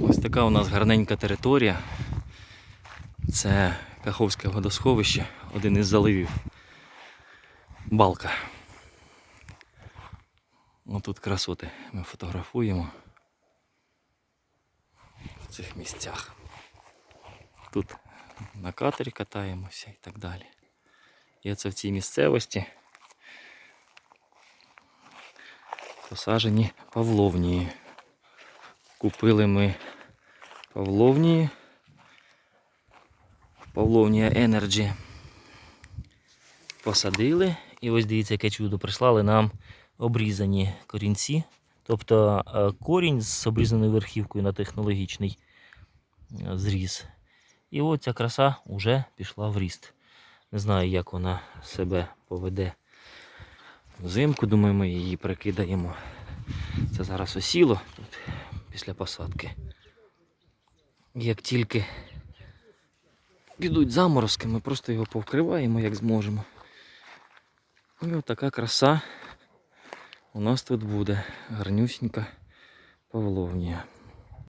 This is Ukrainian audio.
Ось така у нас гарненька територія. Це Каховське водосховище, один із заливів. Балка. Отут красоти ми фотографуємо в цих місцях. Тут на катері катаємося і так далі. І це в цій місцевості посаджені павловнії. Купили ми павловнії. Павловнія Energy. Посадили. І ось дивіться, яке чудо. Прислали нам обрізані корінці. Тобто е, корінь з обрізаною верхівкою на технологічний е, зріз. І от ця краса вже пішла в ріст. Не знаю, як вона себе поведе взимку. Думаю, ми її прикидаємо. Це зараз осіло після посадки. Як тільки підуть заморозки, ми просто його повкриваємо, як зможемо. І отака краса у нас тут буде. Гарнюсінька павловнія.